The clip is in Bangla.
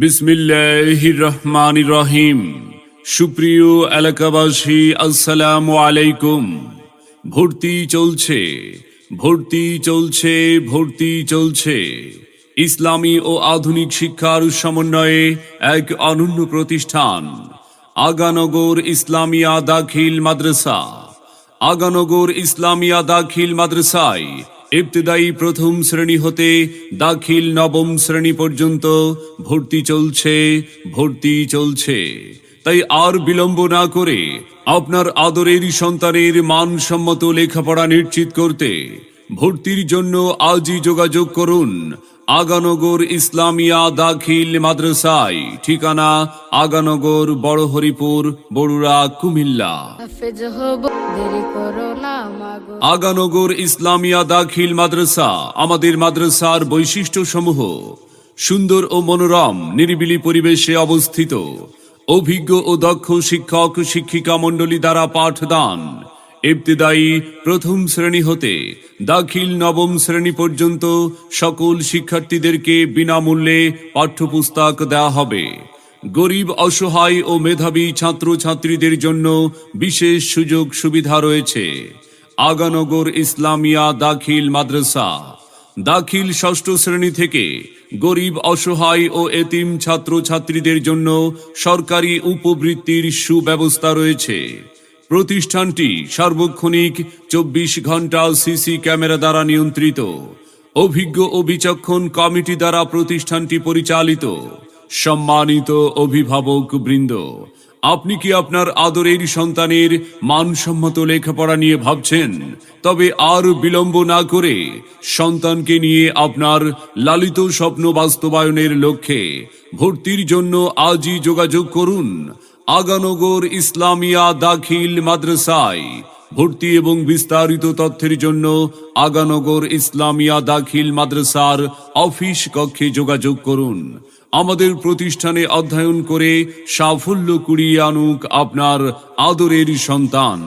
বিসমিল্লাহির রহমান রহিম সুপ্রিয় এলাকাবাসী, আসসালামু আলাইকুম। ভর্তি চলছে ভর্তি চলছে ভর্তি চলছে। ইসলামী ও আধুনিক শিক্ষার সমন্বয়ে এক অনন্য প্রতিষ্ঠান, আগানগর ইসলামিয়া দাখিল মাদ্রাসা। আগানগর ইসলামিয়া দাখিল মাদ্রাসায় ইবতদায়ী প্রথম শ্রেণি হতে দাখিল নবম শ্রেণি পর্যন্ত ভর্তি চলছে ভর্তি চলছে। তাই আর বিলম্ব না করে আপনার আদরের সন্তানের মানসম্মত লেখাপড়া নিশ্চিত করতে ভর্তির জন্য আজই যোগাযোগ করুন আগানগর ইসলামিয়া দাখিল মাদ্রাসায়, ঠিকানা আগানগর বড় হরিপুর বড়ুরা, কুমিল্লা। আগানগর ইসলামিয়া দাখিল মাদ্রাসা, আমাদের মাদ্রাসার বৈশিষ্ট্য সমূহ সুন্দর ও মনোরম, নিরিবিলি পরিবেশে অবস্থিত। অভিজ্ঞ ও দক্ষ শিক্ষক, শিক্ষিকা মণ্ডলী দ্বারা পাঠদান ইবতিদায়ী প্রথম শ্রেণি হতে দাখিল নবম শ্রেণি পর্যন্ত সকল শিক্ষার্থীদেরকে বিনামূল্যে পাঠ্যপুস্তক দেওয়া হবে। গরিব, অসহায় ও মেধাবী ছাত্রছাত্রীদের জন্য বিশেষ সুযোগ সুবিধা রয়েছে। আগানগর ইসলামিয়া দাখিল মাদ্রাসা। দাখিল ষষ্ঠ শ্রেণি থেকে গরিব, অসহায় ও এতিম ছাত্রছাত্রীদের জন্য সরকারি উপবৃত্তির সুব্যবস্থা রয়েছে। প্রতিষ্ঠানটি সার্বক্ষণিক চব্বিশ ঘণ্টা সিসি ক্যামেরা দ্বারা নিয়ন্ত্রিত। অভিজ্ঞ ও বিচক্ষণ কমিটি দ্বারা প্রতিষ্ঠানটি পরিচালিত। সম্মানিত অভিভাবক বৃন্দ, আপনি কি আপনার আদরের সন্তানের মানসম্মত লেখাপড়া নিয়ে ভাবছেন? তবে আর বিলম্ব না করে সন্তানকে নিয়ে আপনার লালিত স্বপ্ন বাস্তবায়নের লক্ষ্যে ভর্তির জন্য আজই যোগাযোগ করুন আগানগর ইসলামিয়া দাখিল মাদ্রাসায় ভর্তি এবং বিস্তারিত তথ্যের জন্য আগানগর ইসলামিয়া দাখিল মাদ্রাসার অফিস কক্ষে যোগাযোগ করুন। আমাদের প্রতিষ্ঠানে অধ্যয়ন করে সাফল্য কুড়িয়ে আনুক আপনার আদরের সন্তান।